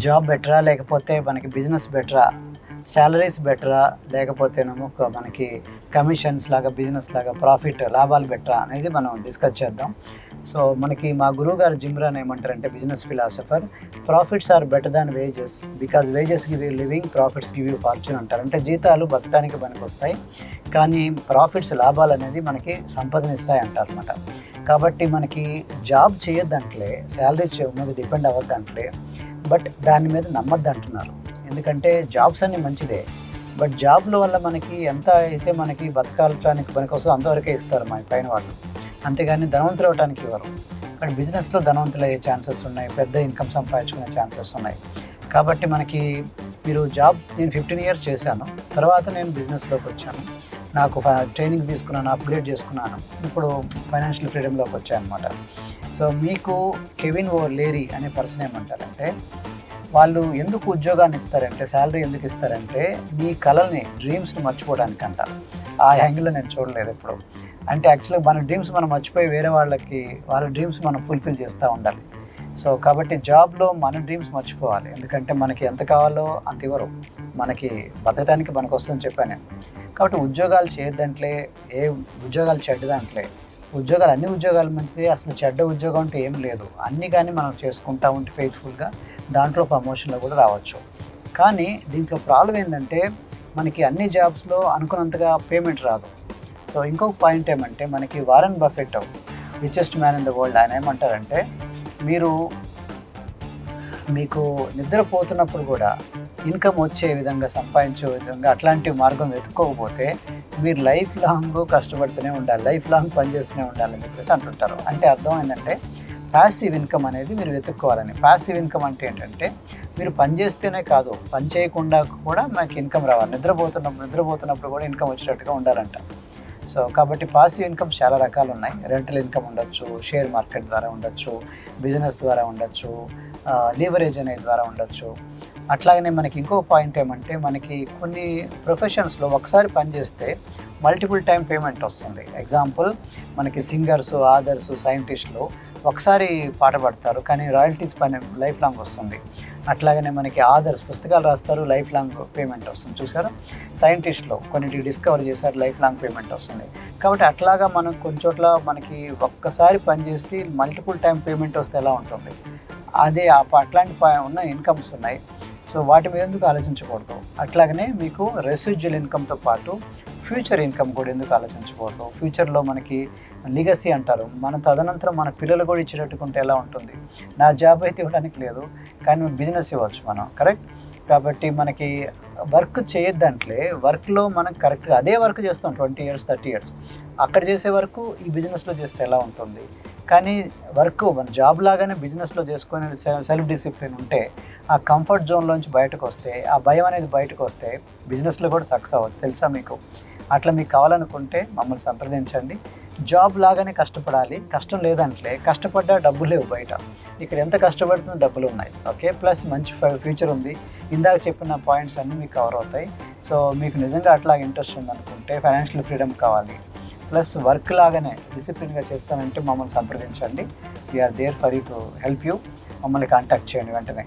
Job బెటరా లేకపోతే మనకి బిజినెస్ బెటరా? శాలరీస్ బెటరా? లేకపోతేనేమో మనకి కమిషన్స్ లాగా బిజినెస్ లాగా ప్రాఫిట్ లాభాలు బెటరా అనేది మనం డిస్కస్ చేద్దాం. సో మనకి మా గురువు గారు జిమ్రాన్ ఏమంటారంటే business philosopher profits are better than wages because wages give you living profits give you fortune అంటారు. అంటే జీతాలు బతకడానికి పనికి వస్తాయి కానీ ప్రాఫిట్స్ లాభాలు అనేది మనకి సంపదనిస్తాయి అంటారు అనమాట కాబట్టి మనకి జాబ్ చేయొద్దంట్లే శాలరీ మీద డిపెండ్ అవ్వద్దంట్లే బట్ దాని మీద నమ్మద్దు అంటున్నారు. ఎందుకంటే జాబ్స్ అన్ని మంచిదే. బట్ జాబ్ల వల్ల మనకి ఎంత అయితే మనకి బతకాలటానికి పనికి అంతవరకే ఇస్తారు మన పైన వాళ్ళు. అంతేగాని ధనవంతులు అవ్వడానికి ఇవ్వరు. కానీ బిజినెస్లో ధనవంతులు అయ్యే ఛాన్సెస్ ఉన్నాయి. పెద్ద ఇన్కమ్ సంపాదించుకునే ఛాన్సెస్ ఉన్నాయి. కాబట్టి మనకి మీరు జాబ్ నేను ఫిఫ్టీన్ ఇయర్స్ చేశాను. తర్వాత నేను బిజినెస్లోకి వచ్చాను. నాకు ట్రైనింగ్ తీసుకున్నాను అప్గ్రేడ్ చేసుకున్నాను. ఇప్పుడు ఫైనాన్షియల్ ఫ్రీడమ్లోకి వచ్చాను అనమాట సో మీకు కెవిన్ ఓ లేరీ అనే పర్సన్ ఏమంటారంటే వాళ్ళు ఎందుకు ఉద్యోగాన్ని ఇస్తారంటే శాలరీ ఎందుకు ఇస్తారంటే నీ కళల్ని డ్రీమ్స్ని మర్చిపోవడానికి అంట ఆ యాంగిల్లో నేను చూడలేదు ఎప్పుడు. అంటే యాక్చువల్గా మన డ్రీమ్స్ మనం మర్చిపోయి వేరే వాళ్ళకి వాళ్ళ డ్రీమ్స్ మనం ఫుల్ఫిల్ చేస్తూ ఉండాలి. సో కాబట్టి జాబ్లో మన డ్రీమ్స్ మర్చిపోవాలి. ఎందుకంటే మనకి ఎంత కావాలో అంత ఇవ్వరు. మనకి బతకడానికి మనకు వస్తుందని చెప్పాను కాబట్టి ఉద్యోగాలు చేయొద్దంట్లే ఏ ఉద్యోగాలు చెడ్డదంట్లే. ఉద్యోగాలు అన్ని ఉద్యోగాలు మంచిది. అసలు చెడ్డ ఉద్యోగం అంటే ఏం లేదు. అన్నీ కానీ మనం చేసుకుంటా ఉంటే ఫెయిత్ఫుల్గా దాంట్లో ప్రమోషన్లో కూడా రావచ్చు. కానీ దీంట్లో ప్రాబ్లం ఏంటంటే మనకి అన్ని జాబ్స్లో అనుకున్నంతగా పేమెంట్ రాదు. సో ఇంకొక పాయింట్ ఏమంటే మనకి Warren Buffett richest man in the world ఆయన ఏమంటారంటే మీరు మీకు నిద్రపోతున్నప్పుడు కూడా ఇన్కమ్ వచ్చే విధంగా సంపాదించే విధంగా అట్లాంటి మార్గం వెతుక్కోకపోతే మీరు లైఫ్ లాంగ్ కష్టపడుతూనే ఉండాలి లైఫ్ లాంగ్ పనిచేస్తూనే ఉండాలని చెప్పేసి అంటుంటారు. అంటే అర్థం ఏంటంటే ప్యాసివ్ ఇన్కమ్ అనేది మీరు వెతుక్కోవాలని. ప్యాసివ్ ఇన్కమ్ అంటే ఏంటంటే మీరు పని చేస్తేనే కాదు పని చేయకుండా కూడా మాకు ఇన్కమ్ రావాలి. నిద్రపోతున్నప్పుడు నిద్రపోతున్నప్పుడు కూడా ఇన్కమ్ వచ్చేటట్టుగా ఉండాలంట. సో కాబట్టి పాసివ్ ఇన్కమ్ చాలా రకాలు ఉన్నాయి. రెంటల్ ఇన్కమ్ ఉండొచ్చు షేర్ మార్కెట్ ద్వారా ఉండొచ్చు బిజినెస్ ద్వారా ఉండొచ్చు లీవరేజ్ అనే ద్వారా ఉండొచ్చు. అట్లాగనే మనకి ఇంకో పాయింట్ ఏమంటే మనకి కొన్ని ప్రొఫెషన్స్లో ఒకసారి పనిచేస్తే మల్టిపుల్ టైం పేమెంట్ వస్తుంది. ఎగ్జాంపుల్ మనకి సింగర్స్ ఆదర్స్ సైంటిస్టులు ఒకసారి పాట పాడతారు కానీ రాయల్టీస్ పని లైఫ్ లాంగ్ వస్తుంది. అట్లాగనే మనకి ఆదర్స్ పుస్తకాలు రాస్తారు లైఫ్ లాంగ్ పేమెంట్ వస్తుంది. చూసారా? సైంటిస్ట్లో కొన్నిటికి డిస్కవర్ చేశారు లైఫ్ లాంగ్ పేమెంట్ వస్తుంది. కాబట్టి అట్లాగా మనం కొన్ని చోట్ల మనకి ఒక్కసారి పనిచేస్తే మల్టిపుల్ టైం పేమెంట్ వస్తే ఎలా ఉంటుంది? అదే ఆ ప- అట్లాంటి ప- ఉన్న ఇన్కమ్స్ ఉన్నాయి. సో వాటి మీద ఎందుకు ఆలోచించకూడదు? అట్లాగనే మీకు రెసిడ్యువల్ ఇన్కమ్తో పాటు ఫ్యూచర్ ఇన్కమ్ కూడా ఎందుకు ఆలోచించకూడదు? ఫ్యూచర్లో మనకి లిగసీ అంటారు. మన తదనంతరం మన పిల్లలు కూడా ఇచ్చేటట్టుకుంటే ఎలా ఉంటుంది? నా జాబ్ అయితే ఇవ్వడానికి లేదు కానీ బిజినెస్ ఇవ్వచ్చు మనం కరెక్ట్ కాబట్టి మనకి వర్క్ చేయొద్దంటే వర్క్లో మనం కరెక్ట్గా అదే వర్క్ చేస్తాం ట్వంటీ ఇయర్స్ థర్టీ ఇయర్స్ అక్కడ చేసే వరకు ఈ బిజినెస్లో చేస్తే ఎలా ఉంటుంది? కానీ వర్క్ మన జాబ్ లాగానే బిజినెస్లో చేసుకునే సెల్ఫ్ డిసిప్లిన్ ఉంటే ఆ కంఫర్ట్ జోన్లోంచి బయటకు వస్తే ఆ భయం అనేది బయటకు వస్తే బిజినెస్లో కూడా సక్సెస్ అవ్వచ్చు. తెలుసా మీకు? అట్లా మీకు కావాలనుకుంటే మమ్మల్ని సంప్రదించండి. జాబ్ లాగానే కష్టపడాలి. కష్టం లేదంటే కష్టపడ్డా డబ్బులు లేవు బయట. ఇక్కడ ఎంత కష్టపడుతుందో డబ్బులు ఉన్నాయి. ఓకే? ప్లస్ మంచి ఫ్యూచర్ ఉంది. ఇందాక చెప్పిన పాయింట్స్ అన్నీ మీకు కవర్ అవుతాయి. సో మీకు నిజంగా అట్లా ఇంట్రెస్ట్ ఉందనుకుంటే ఫైనాన్షియల్ ఫ్రీడమ్ కావాలి. ప్లస్ వర్క్ లాగానే డిసిప్లిన్గా చేస్తానంటే మమ్మల్ని సంప్రదించండి. We're there for you to help you మమ్మల్ని కాంటాక్ట్ చేయండి వెంటనే.